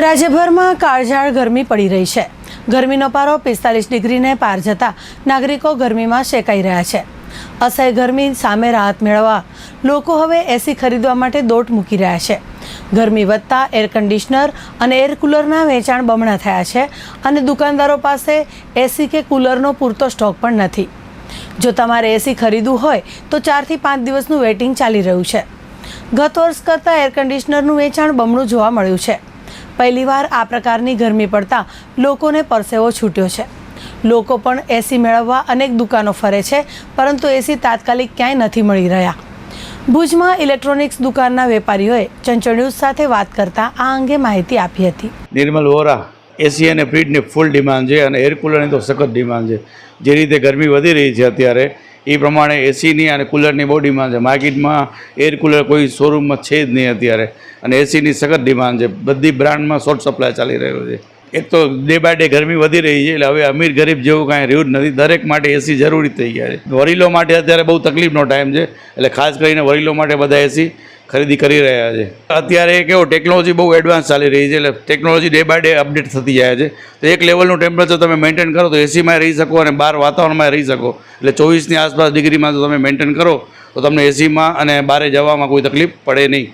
રાજ્યભરમાં કાળઝાળ ગરમી પડી રહી છે. ગરમીનો પારો પિસ્તાલીસ ડિગ્રીને પાર જતા નાગરિકો ગરમીમાં શેકાઈ રહ્યા છે. અસહ્ય ગરમી સામે રાહત મેળવવા લોકો હવે એસી ખરીદવા માટે દોટ મૂકી રહ્યા છે. ગરમી વધતા એર કન્ડિશનર અને એર કુલરના વેચાણ બમણા થયા છે અને દુકાનદારો પાસે એસી કે કુલરનો પૂરતો સ્ટોક પણ નથી. જો તમારે એસી ખરીદવું હોય, તો ચારથી પાંચ દિવસનું વેઇટિંગ ચાલી રહ્યું છે. ગત વર્ષ કરતાં એર કન્ડિશનરનું વેચાણ બમણું જોવા મળ્યું છે. પહેલીવાર આ પ્રકારની ગરમી પડતા લોકોને પરસેવો છૂટ્યો છે. લોકો પણ એસી મેળવવા અનેક દુકાનો ફરે છે, પરંતુ એસી તાત્કાલિક ક્યાંય નથી મળી રહ્યા. ભુજમાં ઇલેક્ટ્રોનિક્સ દુકાનના વેપારીઓએ ચંચળ ન્યૂઝ સાથે વાત કરતા આ અંગે માહિતી આપી હતી. નિર્મલ વોરા એસી અને ફ્રીજની ફૂલ ડિમાન્ડ છે અને એર કુલરની તો સખત ડિમાન્ડ છે. જે રીતે ગરમી વધી રહી છે અત્યારે એ પ્રમાણે એસીની અને કુલરની બહુ ડિમાન્ડ છે માર્કેટમાં એર કુલર કોઈ શોરૂમમાં છે જ નહીં અત્યારે. અને એસીની સખત ડિમાન્ડ છે. બધી બ્રાન્ડમાં શોર્ટ સપ્લાય ચાલી રહ્યો છે. એક તો ડે બાય ડે ગરમી વધી રહી છે, એટલે હવે અમીર ગરીબ જેવું કાંઈ રહ્યું જ નથી. દરેક માટે એસી જરૂરી થઈ ગયા છે. વડીલો માટે અત્યારે બહુ તકલીફનો ટાઈમ છે, એટલે ખાસ કરીને વડીલો માટે બધા એસી ખરીદી કરી રહ્યા છે. અત્યારે કેવો ટેકનોલોજી બહુ એડવાન્સ ચાલી રહી છે, એટલે technology day by day update થતી જાય છે. તો એક લેવલનું ટેમ્પરેચર તમે મેન્ટેન કરો તો એસીમાં રહી શકો અને બહાર વાતાવરણમાં રહી શકો. એટલે ચોવીસની આસપાસ ડિગ્રીમાં જો તમે મેન્ટેન કરો, તો તમને એસીમાં અને બહારે જવામાં કોઈ તકલીફ પડે નહીં.